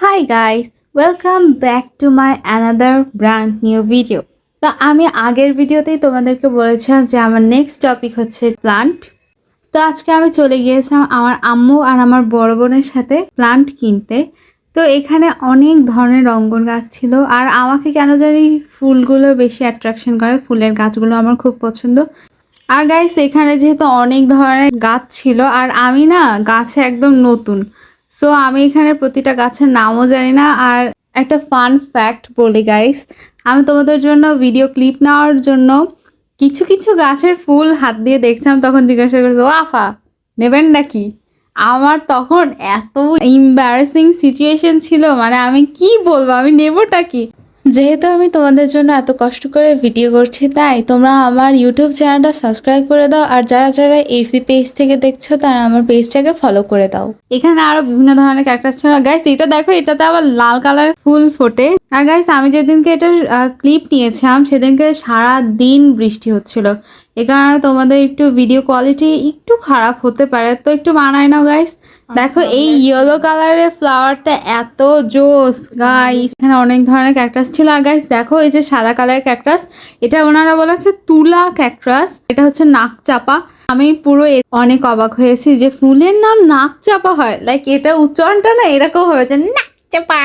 Hi guys welcome back to my another brand new video তো আমি আগের ভিডিওতেই তোমাদেরকে বলেছিলাম যে আমার নেক্সট টপিক হচ্ছে প্লান্ট তো আজকে আমি চলে গিয়েছিলাম আমার আম্মু আর আমার বড় বোনের সাথে প্লান্ট কিনতে। তো এখানে অনেক ধরনের রঙ্গন গাছ ছিল আর আমাকে কেন জানি ফুলগুলো বেশি অ্যাট্রাকশন করে। ফুলের গাছগুলো আমার খুব পছন্দ। আর গাইস এখানে যেহেতু অনেক ধরনের গাছ ছিল আর আমি না গাছে একদম নতুন। সো আমি এখানে প্রতিটা গাছের নামও জানি না, আর একটা ফান ফ্যাক্ট বলি গাইস আমি তোমাদের জন্য ভিডিও ক্লিপ নেওয়ার জন্য কিছু কিছু গাছের ফুল হাত দিয়ে দেখতাম, তখন জিজ্ঞাসা করছে ও আফা নেবেন নাকি? আমার তখন এত ইম্বারেসিং সিচুয়েশন ছিল মানে আমি কি বলব, আমি নেবোটা কি? যেহেতু আমি তোমাদের জন্য এত কষ্ট করে ভিডিও করছি, তাই তোমরা আমার ইউটিউব চ্যানেলটা সাবস্ক্রাইব করে দাও। আর যারা যারা এফি পেজ থেকে দেখছ, তারা আমার পেজটাকে ফলো করে দাও। এখানে আরও বিভিন্ন ধরনের ক্যারেক্টার ছিল। গাইস এটা দেখো, এটাতে আবার লাল কালার ফুল ফোটে। আর গাইস আমি যেদিনকে এটার ক্লিপ নিয়েছিলাম, সেদিনকে সারা দিন বৃষ্টি হচ্ছিল। এ কারণে তোমাদের একটু ভিডিও কোয়ালিটি একটু খারাপ হতে পারে। তো একটু মানায় নাও গাইস দেখো এই ইয়েলো কালারের ফ্লাওয়ারটা এত জোস গাইস এখানে অনেক ধরনের ক্যাকটাস ছিল। আর গাইস দেখো এই যে সাদা কালারের ক্যাকটাস এটা ওনারা বলেছে তুলা ক্যাকটাস এটা হচ্ছে নাক চাপা আমি পুরো অনেক অবাক হয়েছি যে ফুলের নাম নাক চাপা হয়। লাইক এটা উচ্চারণটা না এরকম হয়েছে নাক চাপা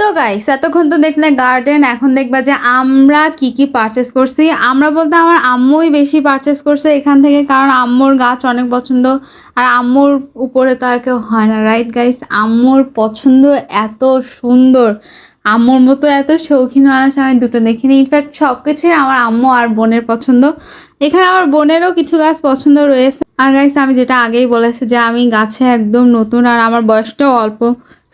তো গাইস এতক্ষণ তো দেখলে গার্ডেন এখন দেখবা যে আমরা কি কি পারচেস করছি। আমরা বলতে আমার আম্মুই বেশি পারচেস করছে এখান থেকে, কারণ আম্মুর গাছ অনেক পছন্দ, আর আম্মুর উপরে তো আর কেউ হয় না রাইট গাইস আম্মুর পছন্দ এত সুন্দর। আম্মুর মতো এত শৌখিন মানুষ আমি দুটো দেখিনি। ইনফ্যাক্ট সব কিছুই আমার আম্মু আর বোনের পছন্দ। এখানে আমার বোনেরও কিছু গাছ পছন্দ রয়েছে। আর গাইস আমি যেটা আগেই বলেছি যে আমি গাছে একদম নতুন, আর আমার বয়সটাও অল্প।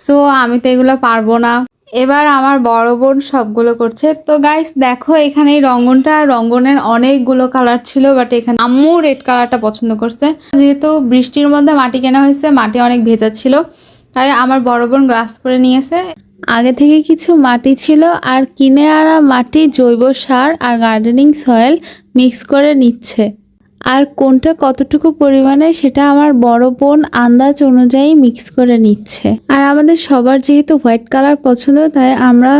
সো আমি তো এগুলো পারব না। এবার আমার বড় বোন সবগুলো করছে। তো গাইস দেখো এখানে এই রঙ্গনটা, রঙ্গনের অনেকগুলো কালার ছিল বাট এখানে আম্মু রেড কালারটা পছন্দ করছে। যেহেতু বৃষ্টির মধ্যে মাটি কেনা হয়েছে, মাটি অনেক ভেজা ছিল, তাই আমার বড় বোন গ্লাস করে নিয়েছে। আগে থেকে কিছু মাটি ছিল, আর কিনে আনা মাটি জৈব সার আর গার্ডেনিং সয়েল মিক্স করে নিচ্ছে। আর কোনটা কতটুকু পরিমাণে সেটা আমার বড় বোন আন্দাজ অনুযায়ী মিক্স করে নিচ্ছে। আর আমাদের সবার যেহেতু হোয়াইট কালার পছন্দ, তাই আমরা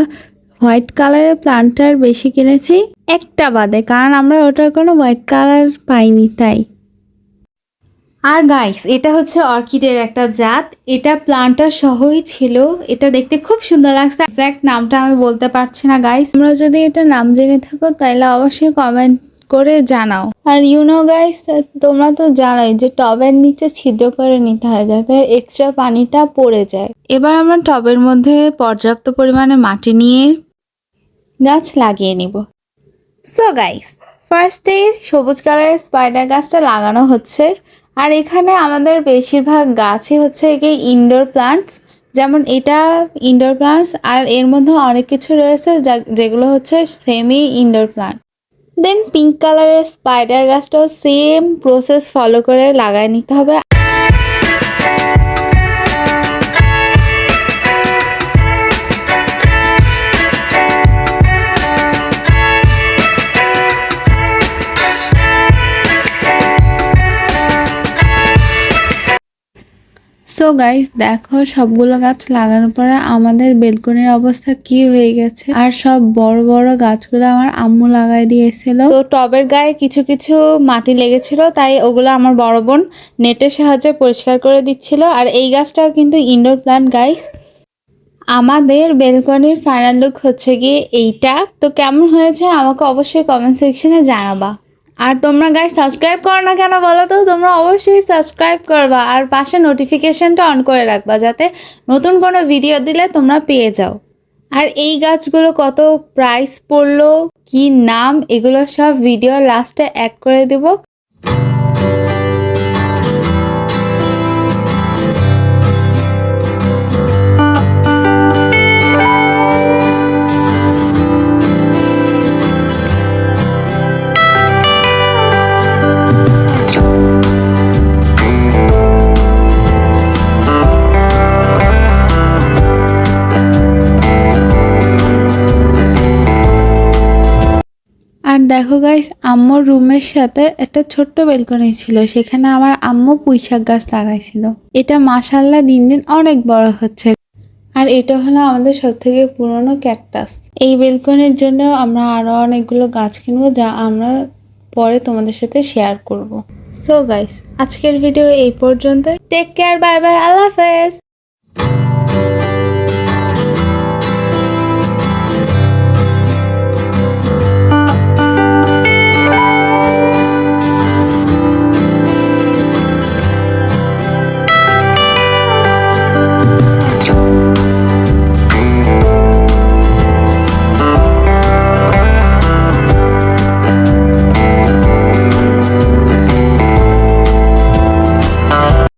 হোয়াইট কালারের প্লান্টার বেশি কিনেছি একটা বাদে, কারণ আমরা ওটার কোনো হোয়াইট কালার পাইনি, তাই। আর গাইস এটা হচ্ছে অর্কিডের একটা জাত। এটা প্লান্টার সহই ছিল। এটা দেখতে খুব সুন্দর লাগছে। এক্স্যাক্ট নামটা আমি বলতে পারছি না গাইস তোমরা যদি এটা নাম জেনে থাকো তাহলে অবশ্যই কমেন্ট করে জানাও। আর ইউনো গাইস তোমরা তো জানোই যে টবের নিচে ছিদ্র করে নিতে হয় যাতে এক্সট্রা পানিটা পড়ে যায়। এবার আমরা টবের মধ্যে পর্যাপ্ত পরিমাণে মাটি নিয়ে গাছ লাগিয়ে নিব। সো গাইস ফার্স্টে সবুজ কালারের স্পাইডার গাছটা লাগানো হচ্ছে। আর এখানে আমাদের বেশিরভাগ গাছই হচ্ছে কি ইনডোর প্লান্টস যেমন এটা ইনডোর প্লান্টস আর এর মধ্যে অনেক কিছু রয়েছে যা- যেগুলো হচ্ছে semi indoor plant then pink কালারের স্পাইডার গাছটাও সেম প্রসেস ফলো করে লাগাই নিতে হবে। সো গাইস দেখো সবগুলো গাছ লাগানোর পরে আমাদের বেলকনির অবস্থা কি হয়ে গেছে? আর সব বড় বড় গাছগুলো আমার আম্মু লাগাই দিয়েছিল। তো টবের গায়ে কিছু কিছু মাটি লেগেছিল, তাই ওগুলো আমার বড় বোন নেটের সাহায্যে পরিষ্কার করে দিচ্ছিল। আর এই গাছটাও কিন্তু ইনডোর প্ল্যান্ট গাইস আমাদের বেলকনির ফাইনাল লুক হচ্ছে গিয়ে এইটা। তো কেমন হয়েছে আমাকে অবশ্যই কমেন্ট সেকশনে জানাবা। আর তোমরা গাই সাবস্ক্রাইব করো না কেন বলো তো? তোমরা অবশ্যই সাবস্ক্রাইব করবা আর পাশে নোটিফিকেশনটা অন করে রাখবা যাতে নতুন কোনো ভিডিও দিলে তোমরা পেয়ে যাও। আর এই গাছগুলো কত প্রাইস পড়ল, কি নাম, এগুলো সব ভিডিও লাস্টে অ্যাড করে দেবো। আর দেখো গাইস আম্মুর রুমের সাথে একটা ছোট্ট বেলকনি ছিল, সেখানে আমার আম্মু পুঁইশাক গাছ লাগাইছিল। এটা মাসাল্লাহ দিন দিন অনেক বড় হচ্ছে। আর এটা হলো আমাদের সব থেকে পুরনো ক্যাকটাস এই বেলকনির জন্য আমরা আরও অনেকগুলো গাছ কিনবো, যা আমরা পরে তোমাদের সাথে শেয়ার করব। সো গাইস আজকের ভিডিও এই পর্যন্ত টেক কেয়ার বাই বাই আল্লাহ হাফেজ।